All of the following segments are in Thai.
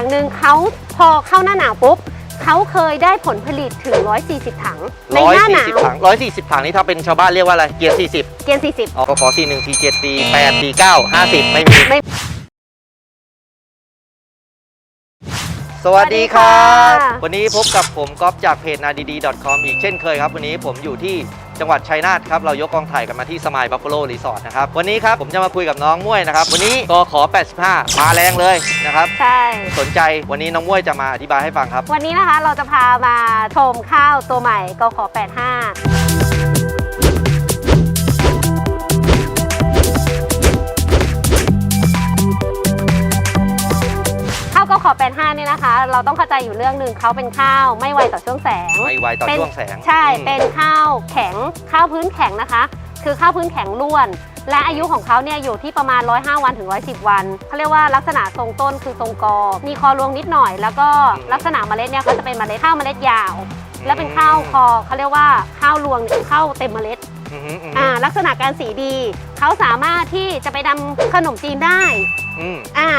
อย่างหนึ่งเขาพอเข้าหน้าหนาวปุ๊บเขาเคยได้ผลผลิตถึง 140 ถัง ในร้อยหน้าหสี่นาสิบวถังร้อยสี่สิบถังนี่ถ้าเป็นชาวบ้านเรียกว่าอะไร เกียร์สี่สิบเกณฑ์40อ๋อขอสี่หนึ่งสี่เจ็ดสี่แปดสี่เก้าห้าสิบไม่มี ไม่ สวัสดีครับ สวัสดีค่ะ วันนี้พบกับผมก๊อฟจากเพจนาดีดี .com อีกเช่นเคยครับ วันนี้ผมอยู่ที่จังหวัดชัยนาทครับ เรายกกองถ่ายกันมาที่สมายบัฟฟ a โลรีสอร์ทนะครับ วันนี้ครับ ผมจะมาคุยกับน้องมุ้ยนะครับ วันนี้กขอ 85 มาแรงเลยนะครับ ใช่ สนใจวันนี้น้องมุ้ยจะมาอธิบายให้ฟังครับ วันนี้นะคะเราจะพามาชมข้าวตัวใหม่กขอ85 เนี่ยนะคะเราต้องเข้าใจอยู่เรื่องหนึ่งเขาเป็นข้าวไม่ไวต่อช่วงแสงไม่ไวต่อเป็นช่วงแสงใช่อืมเป็นข้าวแข็งข้าวพื้นแข็งนะคะ คือข้าวพื้นแข็งล้วน และอายุของเขาเนี่ยอยู่ที่ประมาณ 105 วันถึง 110 วันเขาเรียกว่าลักษณะทรงต้นคือทรงกอ มีคอรวงนิดหน่อย แล้วก็ลักษณะเมล็ดเนี่ยเขาจะเป็นเมล็ดข้าวเมล็ดยาว และเป็นข้าวคอเขาเรียกว่าข้าวรวงเนี่ยข้าวเต็มเมล็ดอืมอืมอืมอ่าลักษณะการสีดี เขาสามารถที่จะไปทำขนมจีนได้ อืม อ่า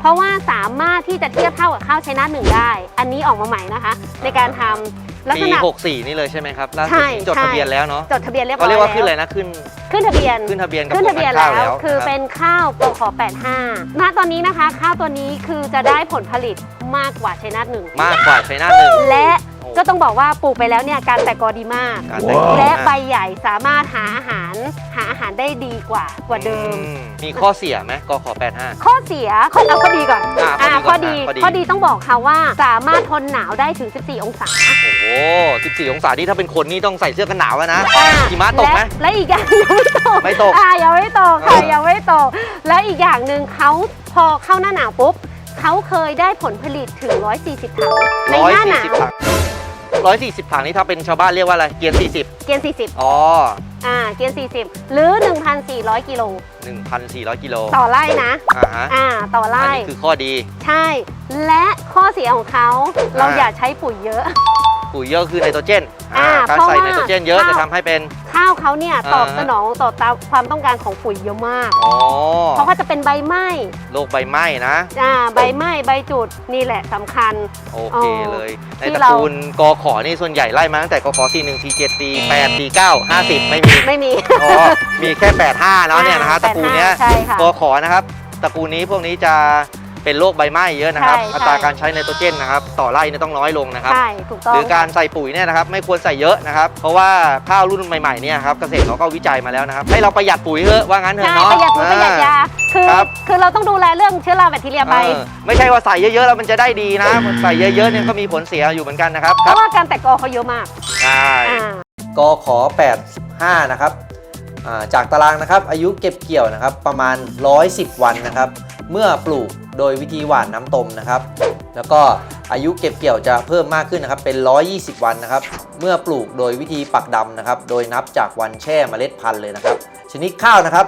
เพราะว่าสามารถที่จะเทียบเท่ากับข้าวไชนะหนึ่งได้ อันนี้ออกมาใหม่นะคะ ในการทำลักษปีณะ 64 นี่เลยใช่ไหมครับล่าสุดใช่นี้จดใช่ ทะเบียนแล้วเนาะจดทะเบียนเรียบร้เขาอยเรียกว่าแล้ขึ้นอะไรนะขึ้นขึ้นทะเบียน ขึ้นทะเบียนกับขึ้นทะเบียนกรมการแล้ข้าวคือรับเป็นข้าวกขอ85ณตอนนี้นะคะ ข้าวตัวนี้คือจะได้ผลผลิตมากกว่าชัยนาทหนึ่ง มากกว่าชัยนาทหนึ่งและโอ้ ก็ต้องบอกว่าปลูกไปแล้วเนี่ยการแตกกอดีมาก การแตกกอ และมากใบใหญ่สามารถหาอาหารหาอาหารได้ดีกว่ากว่าเดิม อืมีข้อเสียไหมกขอ85 ข้อเสียข้อเอาข้อดีก่อนอ่าข้อดีข้อดีก่อนอะข้อดี ข้อดีต้องบอกค่ะว่าสามารถทนหนาวได้ถึง 14 องศาโอ้โห14 องศาที่ถ้าเป็นคนนี่ต้องใส่เสื้อกันหนาวแล้วนะอ่าหิมะตกไหม และและอีกอย่าง ยังไม่ตกไม่ตกอ่ายังไม่ตกค่ะเออ ยังไม่ตก และอีกอย่างหนึ่งเขาพอเข้าหน้าหนาวปุ๊บเขาเคยได้ผลผลิตถึง 140ถังในหน้าหนาว 140ถัง 140 ถังนี่ถ้าเป็นชาวบ้านเรียกว่าอะไร เกียร์ 40 เกณฑ์40อ๋อ อ่า เกณฑ์40 หรือ 1,400 กิโล 1,400 กิโล ต่อไร่นะอ่าฮะอ่า ต่ออันไร่นี้คือข้อดี ใช่ และข้อเสียของเขาเราอ่าอย่าใช้ปุ๋ยเยอะ ปุ๋ยเยอะคือไนโตรเจน อ่า การเพราะใส่ว่าไนโตรเจนเยอะข้าวจะทำให้เป็น ข้าวเขาเนี่ยตอบอ่าสนองต่อตามความต้องการของปุ๋ยเยอะมากอ๋อเพราะเขาจะเป็นใบไหม้โรคใบไหม้นะอ่าใบไหม้ใบจุดนี่แหละสำคัญโอเคอ๋อเลย ในที่ตระเรากูลกขอนี่ส่วนใหญ่ไล่มาตั้งแต่กขอ41 47 48 49 50ไม่มีไม่มีอ๋อมีแค่85แล้วเนี่ยนะฮะตระกูลเนี้ยใช่ค่ะกขอนะครับตระกูลนี้พวกนี้จะ เป็นโรคใบไหม้เยอะนะครับใช่ใช่อัตราการใช้ไนโตรเจนนะครับต่อไร่เนี่ยต้องน้อยลงนะครับ ใช่ถูกต้อหงรือการใส่ปุ๋ยเนี่ยนะครับไม่ควรใส่เยอะนะครับ เพราะว่าข้าวรุ่นใหม่ๆเนี่ยครับเกษตรเขาก็วิจัยมาแล้วนะครับ ให้เราประหยัดปุ๋ยเถอะว่างั้นเถใช่อะเนาะ ประหยัดปุ๋ยประหยัดยาคือครับ คือเราต้องดูแลเรื่องเชื้อราแบคทีเรียใบ เออไม่ใช่ว่าใส่เยอะๆแล้วมันจะได้ดีนะใส่เยอะๆเนี่ยก็มีผลเสียอยู่เหมือนกันนะครับเพราะว่าการแตกกอเขาเยอะมากใช่ อ่า กขอ85 นะครับอ่าจากตารางนะครับอายุเก็บเกี่ยวนะครับประมาณ 110 วันนะครับ เมื่อปลูก โดยวิธีหว่านน้ำตมนะครับ แล้วก็อายุเก็บเกี่ยวจะเพิ่มมากขึ้นนะครับ เป็น 120 วันนะครับ เมื่อปลูกโดยวิธีปักดำนะครับ โดยนับจากวันแช่เมล็ดพันธุ์เลยนะครับ ชนิดข้าวนะครับ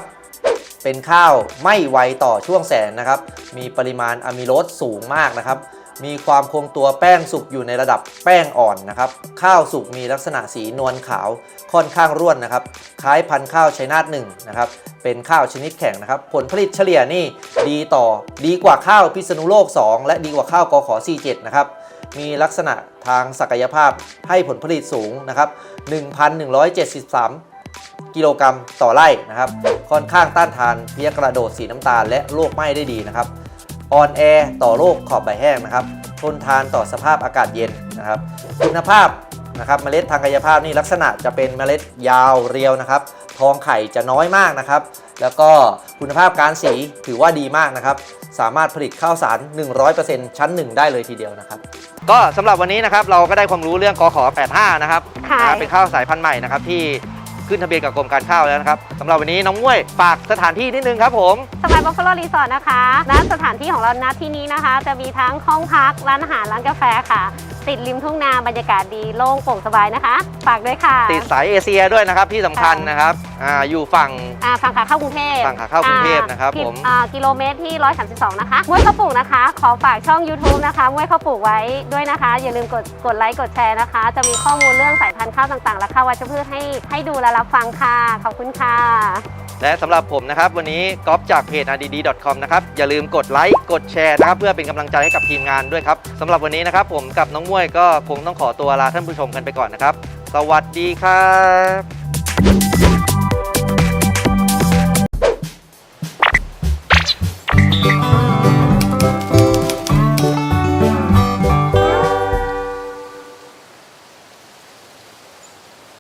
เป็นข้าวไม่ไวต่อช่วงแสงนะครับ มีปริมาณอะมิโลสสูงมากนะครับ มีความคงตัวแป้งสุกอยู่ในระดับแป้งอ่อนนะครับ ข้าวสุกมีลักษณะสีนวลขาวค่อนข้างร่วนนะครับ คล้ายพันธุ์ข้าวชัยนาทหนึ่งนะครับ เป็นข้าวชนิดแข็งนะครับ ผลผลิตเฉลี่ยนี่ดีต่อดีกว่าข้าวพิษณุโลก 2 และดีกว่าข้าวกขอ47 นะครับ มีลักษณะทางศักยภาพให้ผลผลิตสูงนะครับ 1,173กิโลกรัมต่อไร่นะครับ ค่อนข้างต้านทานเพียกระโดดสีน้ำตาลและโรคไหม้ได้ดีนะครับ ออนแอร์ต่อโรคขอบใบแห้งนะครับ ทนทานต่อสภาพอากาศเย็นนะครับ คุณภาพนะครับเมล็ดทางกายภาพนี่ลักษณะจะเป็นเมล็ดยาวเรียวนะครับทองไข่จะน้อยมากนะครับ แล้วก็คุณภาพการสีถือว่าดีมากนะครับ สามารถผลิตข้าวสาร 100%ชั้น 1 ได้เลยทีเดียวนะครับ ก็สำหรับวันนี้นะครับเราก็ได้ความรู้เรื่องกขอ85 นะครับ ค่ะนะเป็นข้าวสายพันธุ์ใหม่นะครับที่ ขึ้นทะเบียนกับกรมการข้าวแล้วนะครับสำหรับวันนี้น้องม้วยฝากสถานที่นิดนึงครับผมสบายบัฟฟาโลรีสอร์ทนะคะณสถานที่ของเราณที่นี้นะคะ จะมีทั้งห้องพักร้านอาหารร้านกาแฟค่ะ ติดริมทุ่งนาบรรยากาศดีโล่งโปร่งสบายนะคะ ฝากด้วยค่ะ ติดสายเอเชียด้วยนะครับที่สำคัญนะครับอ่าอยู่ฝั่ง อ่าฝั่งขาเข้ากรุงเทพฝั่งขาเข้ากรุงเทพนะครับกิผมอ่ากิโลเมตรที่ 132 นะคะมวยข้าวปลูกนะคะ ขอฝากช่อง YouTube นะคะมวยข้าวปลูกไว้ด้วยนะคะ อย่าลืมกดกดไลค์กดแชร์นะคะ จะมีข้อมูลเรื่องสายพันธุ์ข้าวต่างๆ และข้าววัชพืชให้ให้ดูและรับฟังค่ะ ขอบคุณค่ะ และสำหรับผมนะครับ วันนี้ก๊อฟจากเพจ rdd.com นะครับ อย่าลืมกดไลค์ กดแชร์นะครับ เพื่อเป็นกำลังใจให้กับทีมงานด้วยครับสำหรับวันนี้นะครับ ผมกับน้องมวยก็คงต้องขอตัวลาท่านผู้ชมกันไปก่อนนะครับ สวัสดีครับ